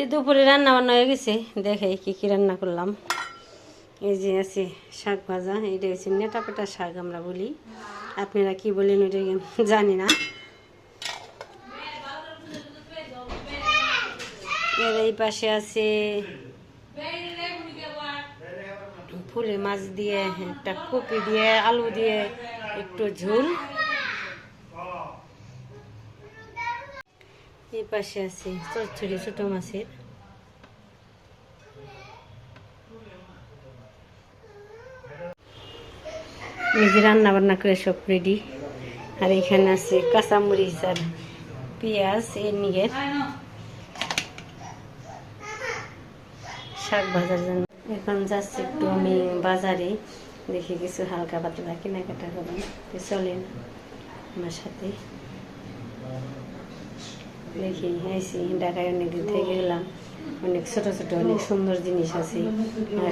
তো দুপুরে রান্না বান্না হয়ে গেছে। দেখে কি কি রান্না করলাম। এই যে আছে শাক ভাজা, এটা হচ্ছে নেটা পেটা শাক আমরা বলি। আপনারা কি বলেন ওটা জানি না। এর এই পাশে আছে ফুলের মাছ দিয়ে, একটা কপি দিয়ে, আলু দিয়ে, একটু ঝোল। এই পাশে আছে চচ্চড়ি, ছোট মাছের। নিজে রান্না বান্না করে সব রেডি আর এখানে আছে কাঁচামরিচ আর পেঁয়াজ এর নিয়ে শাক ভাজার জন্য। এখন যাচ্ছি একটু আমি বাজারে, দেখি কিছু হালকা পাতলা কেনাকাটা করব তো চলেন আমার সাথে। দেখি আইসি ঢাকায় অনেকদিন থেকে গেলাম। অনেক ছোট ছোট অনেক সুন্দর জিনিস আছে।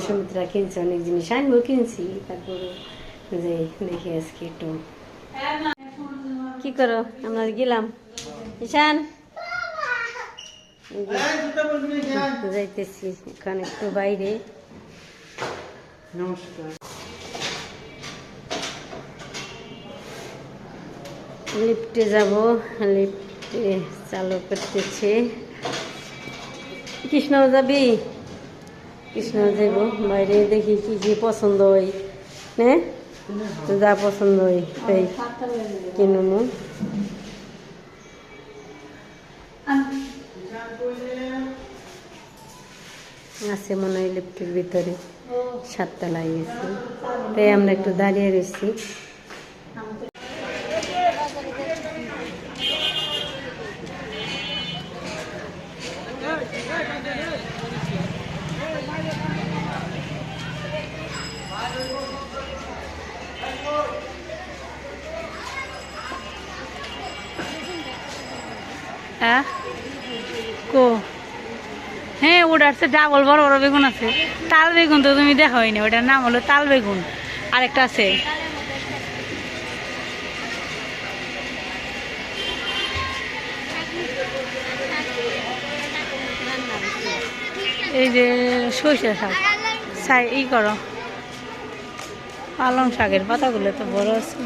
সুমিত্রা কিনছে অনেক জিনিস আমিও কিনছি। তারপরে যে দেখি আজকে একটু। কি করো? আমরা গেলাম। ঈশান? যাইতেছি এখন একটু বাইরে। নমস্কার। লিফটে যাব লিফটে চালু করতেছে। কৃষ্ণ যাবি? কৃষ্ণ যাব। বাইরে দেখি কি কি পছন্দ হয়। হ্যাঁ যা পছন্দ হয়, তাই কিনুমু আছে মনে হয় লিফটের ভিতরে। সাতটা লাগিয়েছে। তাই আমরা একটু দাঁড়িয়ে রয়েছি। হ্যাঁ কো? হ্যাঁ ওটা আছে ডাবল বড় বড় বেগুন আছে। তাল বেগুন তো তুমি দেখা হয়নি, ওটার নাম হলো তাল বেগুন। আরেকটা আছে। এই যে সরিষা শাক। সাই ই করো। পালং শাকের পাতাগুলো তো বড় আছে।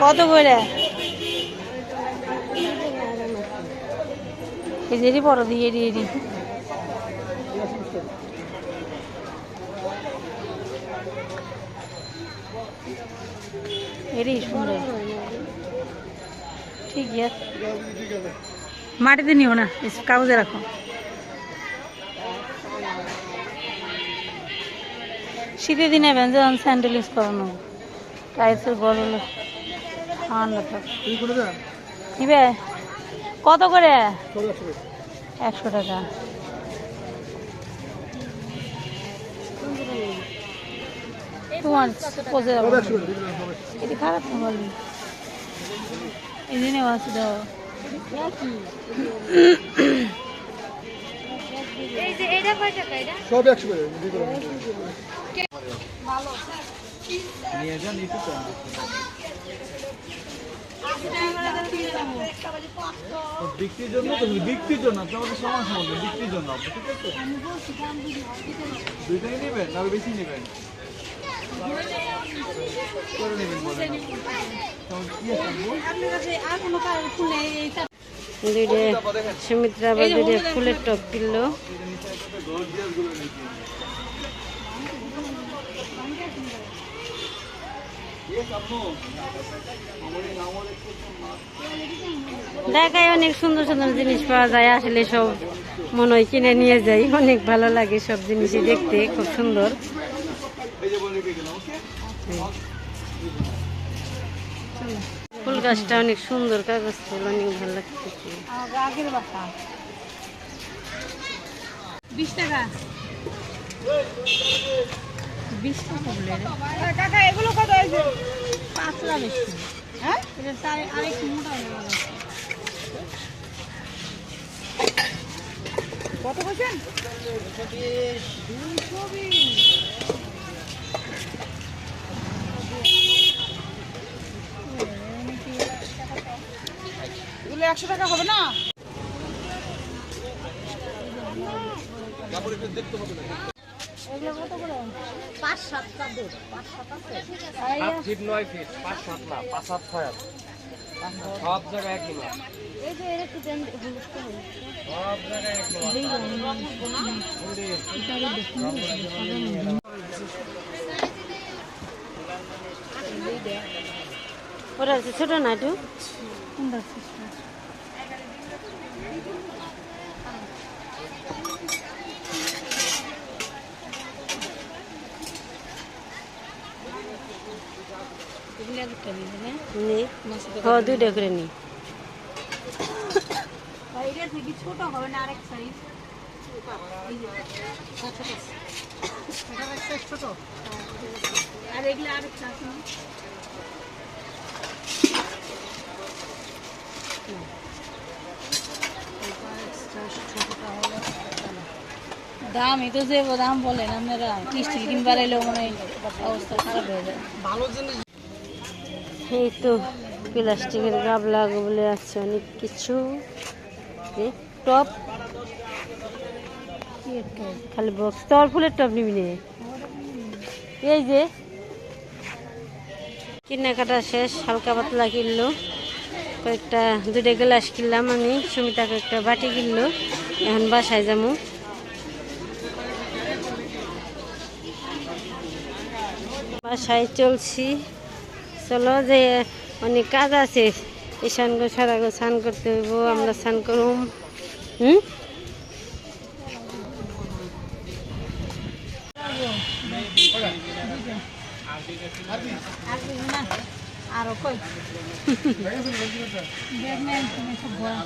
কত করে? এটি বড় দিয়ে ঠিক আছে। মাটিতে নিও না কাগজে রাখো। শীতের দিনে নেবেন যখন স্যান্ডেল ইউজ করানো। টাইলসের গরম ঠান্ডা থাকে নিবে? কত করে? একশো টাকা। তোমার পচে যাবে এটি খারাপ না বলবি? এই দিনে আছে দাও। সব একশো নিয়ে যান একটু কম বিক্রির জন্য তো বিক্রির জন্য আপনি আমাদের সমান সমান বিক্রির জন্য আপনি ঠিক আছে? দুইটাই নেবেন আরও বেশি নেবেন? করে বলেন? দুইটা সুমিত্রা আবার দুইটা ফুলের টপ কিনলো। ঢাকায় অনেক সুন্দর সুন্দর জিনিস পাওয়া যায়, আসলে সব মনে হয় কিনে নিয়ে যাই অনেক ভালো লাগে সব জিনিসই দেখতে, খুব সুন্দর। ফুল গাছটা অনেক সুন্দর, কাগজ ফুল অনেক ভালো লাগতেছে। বিশ টাকা। বিশ টাকা বলে। কাকা এগুলো কত হয়েছে পাঁচটা বেশি। হ্যাঁ? এটা আরেকটু মোটা। কত বলছেন? এগুলো একশো টাকা হবে না? সাত ফিট নয় ফিট পাঁচ সাত না পাঁচ সাত ছয় আছে। সব জায়গায় একই মাছ সব জায়গায় একই ওরা ছোট না একটু? নে হ দুইটা করে নি। ছোট হবে না আরেক সাইজ ছোট আর এগুলো আরেকটা আছে না? দামই তো যে দাম বলেন আপনারা টিস্টিল কিনবার এলেও মনে হয় অবস্থা খারাপ হয়ে যায়। এই তো প্লাস্টিকের গাবলা গুবলে আছে অনেক কিছু। টপ? খালি বক্স তোর ফুলের টপ নিবি নে। এই যে, কেনাকাটা শেষ, হালকা পাতলা কিনলো। কয়েকটা দুটো গ্লাস কিনলাম আমি, সুমিতা কয়েকটা বাটি কিনলো। এখন বাসায় যাব। বাসায় চলছি। চলো যে অনেক কাজ আছে ঈশান গো সারা গো স্নান করতে হইব আমরা স্নান করুম। হুম? আরও কই খুব ভয়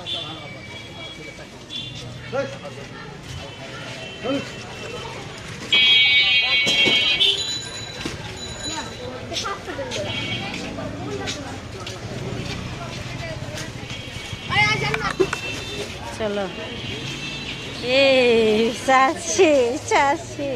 চলো। এ চাষে চাষে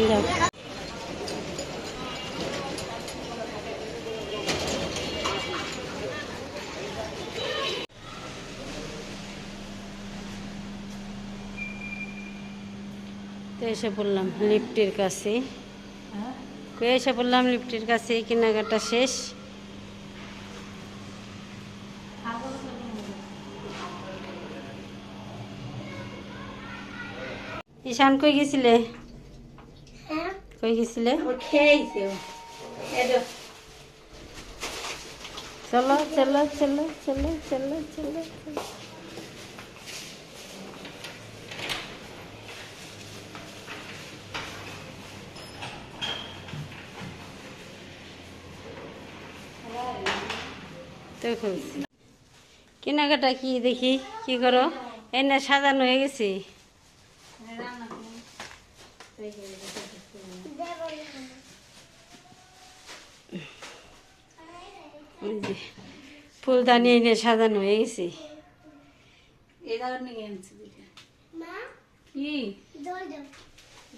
তো এসে পড়লাম লিফটের কাছে। এসে পড়লাম লিফটের কাছে কেনাকাটা শেষ। ঈশান কই গেছিলে? কই গেছিলে? চলো চলো চলো চলো চলো চলো চলো। দেখুন। কেনাকাটা কি দেখি? কি করো? এনে সাজানো হয়ে গেছে। ফুলদানি এনে সাজানো হয়ে গেছে।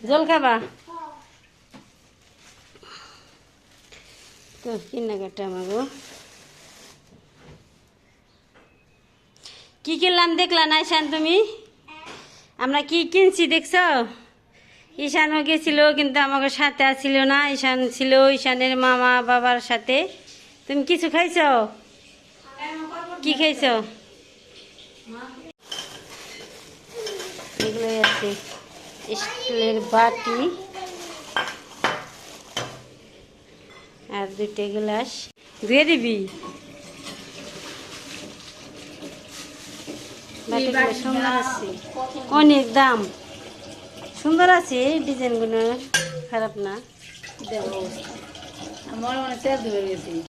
জল খাবা? তো কেনাকাটা আমাগো কি কিনলাম দেখলা না, ঈশান তুমি? আমরা কি কিনছি দেখছ? ঈশানও গেছিল, কিন্তু আমাকে সাথে আসছিল না। ঈশান ছিল ঈশানের মামা, বাবার সাথে। তুমি কিছু খাইছো? কি খাইছ? এগুলোই আছে স্টিলের বাটি আর দুইটা গ্লাস। ধুয়ে দিবি? বাটিগুলো সুন্দর আছে। অনেক দাম। সুন্দর আছে ডিজাইনগুলো। খারাপ না। দেবো। আমার তেল ধরে গেছি।